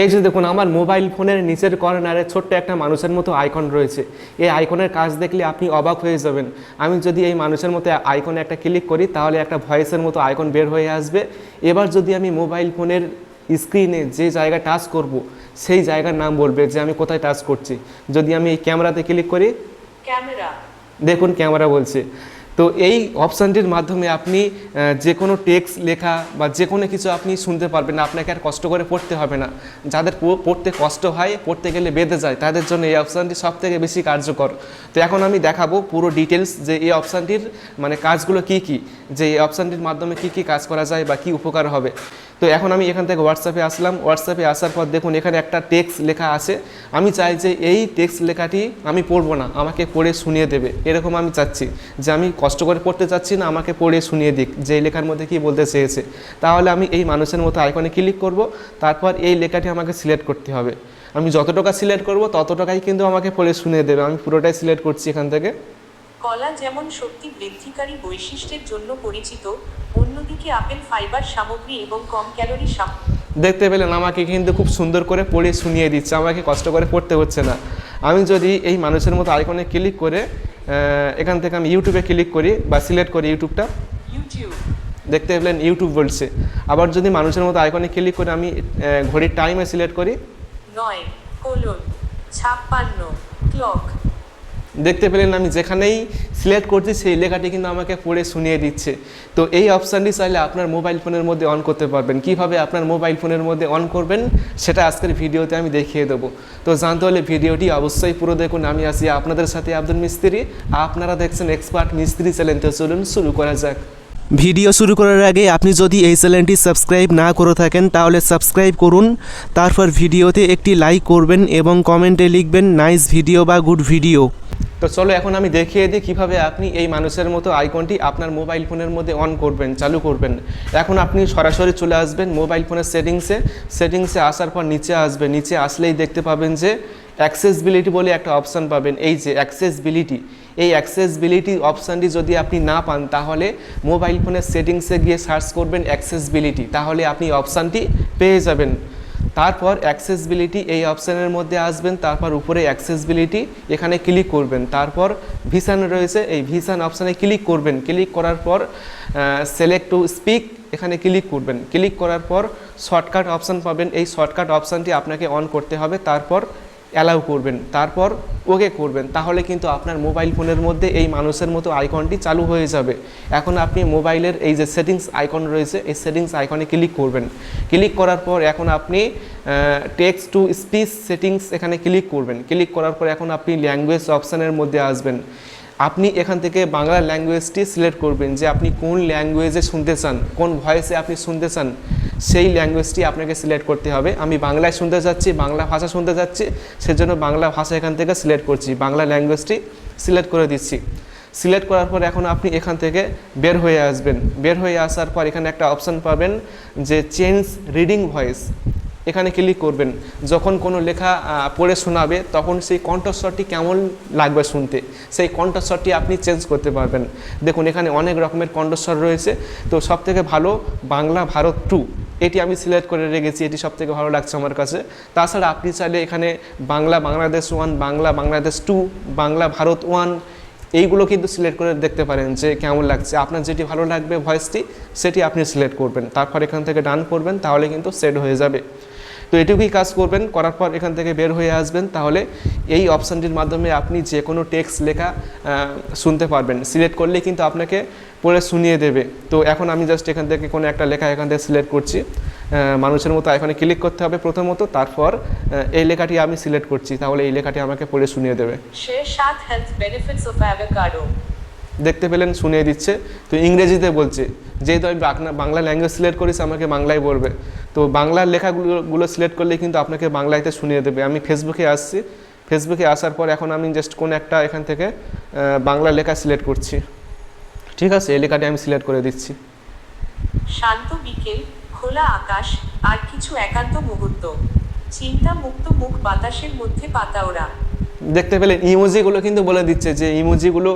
এই যে দেখুন আমার মোবাইল ফোনের নিচের কর্নারে ছোট্ট একটা মানুষের মতো আইকন রয়েছে। এই আইকনের কাজ দেখলে আপনি অবাক হয়ে যাবেন। আমি যদি এই মানুষের মতো আইকনে একটা ক্লিক করি তাহলে একটা ভয়েসের মতো আইকন বের হয়ে আসবে। এবার যদি আমি মোবাইল ফোনের স্ক্রিনে যে জায়গা টাচ করব সেই জায়গার নাম বলবে যে আমি কোথায় টাচ করছি। যদি আমি এই ক্যামেরাতে ক্লিক করি ক্যামেরা দেখুন ক্যামেরা বলছে। তো এই অপশানটির মাধ্যমে আপনি যে কোনো টেক্সট লেখা বা যে কোনো কিছু আপনি শুনতে পারবেন আপনাকে আর কষ্ট করে পড়তে হবে না। যাদের পড়তে কষ্ট হয়, পড়তে গেলে বেঁধে যায়, তাদের জন্য এই অপশানটি সব থেকে বেশি কার্যকর। তো এখন আমি দেখাবো পুরো ডিটেলস যে এই অপশানটির মানে কাজগুলো কি কি, যে এই অপশানটির মাধ্যমে কি কি কাজ করা যায় বা কি উপকার হবে। তো এখন আমি এখান থেকে হোয়াটসঅ্যাপে আসলাম। হোয়াটসঅ্যাপে আসার পর দেখুন এখানে একটা টেক্সট লেখা আছে। আমি চাই যে এই টেক্সট লেখাটি আমি পড়ব না, আমাকে পড়ে শুনিয়ে দেবে। এরকম আমি চাচ্ছি যে আমি কষ্ট করে পড়তে চাচ্ছি না, আমাকে পড়ে শুনিয়ে দিক। যে লেখার মধ্যে কী বলতে চেয়েছে। তাহলে আমি এই মানুষের মতো আইকনে ক্লিক করব, তারপর এই লেখাটি আমাকে সিলেক্ট করতে হবে। আমি যত টাকা সিলেক্ট করব তত টাকাই কিন্তু আমাকে পড়ে শুনিয়ে দেবে। আমি পুরোটাই সিলেক্ট করছি এখান থেকে। কলা যেমন শক্তি বৃদ্ধিকারী বৈশিষ্ট্যের জন্য পরিচিত অন্যদিকে আপেল ফাইবার সামগ্রী এবং কম ক্যালোরি সামগ্রী দেখতে পেলেন আমাকে কিন্তু খুব সুন্দর করে পড়ে শুনিয়ে দিচ্ছে আমাকে কষ্ট করে পড়তে হচ্ছে না। আমি যদি এই মানুষের মতো আইকনে ক্লিক করে এখান থেকে আমি ইউটিউবে ক্লিক করি বা সিলেক্ট করি ইউটিউবটা ইউটিউব দেখতে পেলেন ইউটিউব বলছে। আবার যদি মানুষের মতো আইকনে ক্লিক করে আমি ঘড়ির টাইমে সিলেক্ট করি। নয় কোলন ছাপ্পান্ন ক্লক দেখতে পেলেন আমি যেখানেই সিলেক্ট করছি সেই লেখাটি কিন্তু আমাকে পড়ে শুনিয়ে দিচ্ছে। তো এই অপশানটি চাইলে আপনার মোবাইল ফোনের মধ্যে অন করতে পারবেন। কীভাবে আপনার মোবাইল ফোনের মধ্যে অন করবেন সেটা আজকের ভিডিওতে আমি দেখিয়ে দেবো। তো জানতে হলে ভিডিওটি অবশ্যই পুরো দেখুন। আমি আছি আপনাদের সাথে আব্দুল মিস্ত্রি। আপনারা দেখছেন এক্সপার্ট মিস্ত্রি চ্যানেল তো চলুন শুরু করা যাক। ভিডিও শুরু করার আগে আপনি যদি এই চ্যানেলটি সাবস্ক্রাইব না করে থাকেন, তাহলে সাবস্ক্রাইব করুন। তারপর ভিডিওতে একটি লাইক করবেন এবং কমেন্টে লিখবেন নাইস ভিডিও বা গুড ভিডিও তো চলো এখন আমি দেখিয়ে দিই কীভাবে আপনি এই মানুষের মতো আইকনটি আপনার মোবাইল ফোনের মধ্যে অন করবেন, চালু করবেন। এখন আপনি সরাসরি চলে আসবেন মোবাইল ফোনের সেটিংসে। সেটিংসে আসার পর নিচে আসবেন নিচে আসলেই দেখতে পাবেন যে অ্যাক্সেসবিলিটি বলে একটা অপশান পাবেন। এই যে অ্যাক্সেসবিলিটি। এই অ্যাক্সেসবিলিটি অপশানটি যদি আপনি না পান, তাহলে মোবাইল ফোনের সেটিংসে গিয়ে সার্চ করবেন অ্যাক্সেসবিলিটি। তাহলে আপনি অপশানটি পেয়ে যাবেন। তারপর অ্যাক্সেসবিলিটি এই অপশানের মধ্যে আসবেন, তারপর উপরে অ্যাক্সেসবিলিটি এখানে ক্লিক করবেন, তারপর ভিসান রয়েছে, এই ভিসান অপশানে ক্লিক করবেন, ক্লিক করার পর সিলেক্ট টু স্পিক এখানে ক্লিক করবেন, ক্লিক করার পর শর্টকাট অপশান পাবেন, এই শর্টকাট অপশানটি আপনাকে অন করতে হবে, তারপর অ্যালাউ করবেন, তারপর ওকে করবেন, তাহলে কিন্তু আপনার মোবাইল ফোনের মধ্যে এই মানুষের মতো আইকনটি চালু হয়ে যাবে। এখন আপনি মোবাইলের এই যে সেটিংস আইকন রয়েছে, এই সেটিংস আইকনে ক্লিক করবেন। ক্লিক করার পর এখন আপনি টেক্সট টু স্পিচ সেটিংস এখানে ক্লিক করবেন। ক্লিক করার পর এখন আপনি ল্যাঙ্গুয়েজ অপশানের মধ্যে আসবেন। আপনি এখান থেকে বাংলা ল্যাঙ্গুয়েজটি সিলেক্ট করবেন যে আপনি কোন ল্যাঙ্গুয়েজে শুনতে চান, কোন ভয়েসে আপনি শুনতে চান। সেই ল্যাঙ্গুয়েজটি আপনাকে সিলেক্ট করতে হবে। আমি বাংলায় শুনতে চাচ্ছি বাংলা ভাষা শুনতে চাচ্ছি সেজন্য বাংলা ভাষা এখান থেকে সিলেক্ট করছি। বাংলা ল্যাঙ্গুয়েজটি সিলেক্ট করে দিচ্ছি। সিলেক্ট করার পর এখন আপনি এখান থেকে বের হয়ে আসবেন। বের হয়ে আসার পর এখানে একটা অপশান পাবেন যে চেঞ্জ রিডিং ভয়েস এখানে ক্লিক করবেন। যখন কোনো লেখা পড়ে শোনাবে, তখন সেই কণ্ঠস্বরটি কেমন লাগবে শুনতে? সেই কণ্ঠস্বরটি আপনি চেঞ্জ করতে পারবেন। দেখুন, এখানে অনেক রকমের কণ্ঠস্বর রয়েছে। তো সব থেকে ভালো বাংলা ভারত টু এটি আমি সিলেক্ট করে রেখেছি, এটি সব থেকে ভালো লাগছে আমার কাছে। তাছাড়া আপনি চাইলে এখানে Bangla, Bangladesh one Bangla, Bangladesh two Bangla, Bharat one এইগুলো কিন্তু সিলেক্ট করে দেখতে পারেন যে কেমন লাগছে। আপনার যেটি ভালো লাগবে ভয়েসটি সেটি আপনি সিলেক্ট করবেন। তারপর এখান থেকে ডান করবেন, তাহলে কিন্তু সেট হয়ে যাবে। তো এটুকুই কাজ করবেন, করার পর এখান থেকে বের হয়ে আসবেন। তাহলে এই অপশানটির মাধ্যমে আপনি যে কোনো টেক্সট লেখা শুনতে পারবেন। সিলেক্ট করলে কিন্তু আপনাকে পড়ে শুনিয়ে দেবে। তো এখন আমি জাস্ট এখান থেকে কোনো একটা লেখা এখান থেকে সিলেক্ট করছি। মানুষের মতো এখানে ক্লিক করতে হবে প্রথমত। তারপর এই লেখাটি আমি সিলেক্ট করছি। তাহলে এই লেখাটি আমাকে পড়ে শুনিয়ে দেবে। দেখতে পেলেন, শুনিয়ে দিচ্ছে। তো ইংরেজিতে বলছে যেহেতু আমি বাংলা ল্যাঙ্গুয়েজ সিলেক্ট করেছি আমাকে বাংলায় বলবে। তো বাংলার লেখাগুলো গুলো সিলেক্ট করলে কিন্তু আপনাকে বাংলাতে শুনিয়ে দেবে। আমি ফেসবুকে আসছি। ফেসবুকে আসার পর এখন আমি জাস্ট কোন একটা এখান থেকে বাংলা লেখা সিলেক্ট করছি। ঠিক আছে, এই লেখাটি আমি সিলেক্ট করে দিচ্ছি। শান্ত বিকেল, খোলা আকাশ, আর কিছু একান্ত মুহূর্ত। চিন্তা মুক্ত মুখ বাতাসের মধ্যে পাতা ওরা দেখতে পেলেন ইমোজিগুলো কিন্তু বলে দিচ্ছে যে ইমোজিগুলো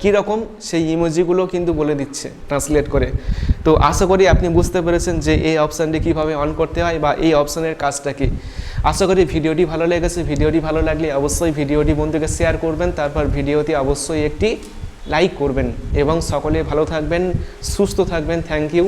কীরকম? সেই ইমোজিগুলো কিন্তু বলে দিচ্ছে ট্রান্সলেট করে। তো আশা করি আপনি বুঝতে পেরেছেন যে এই অপশানটি কীভাবে অন করতে হয় বা এই অপশানের কাজটা কি। আশা করি ভিডিওটি ভালো লেগেছে। ভিডিওটি ভালো লাগলে অবশ্যই ভিডিওটি বন্ধুকে শেয়ার করবেন, তারপর ভিডিওটি অবশ্যই একটি লাইক করবেন। এবং সকলে ভালো থাকবেন, সুস্থ থাকবেন। Thank you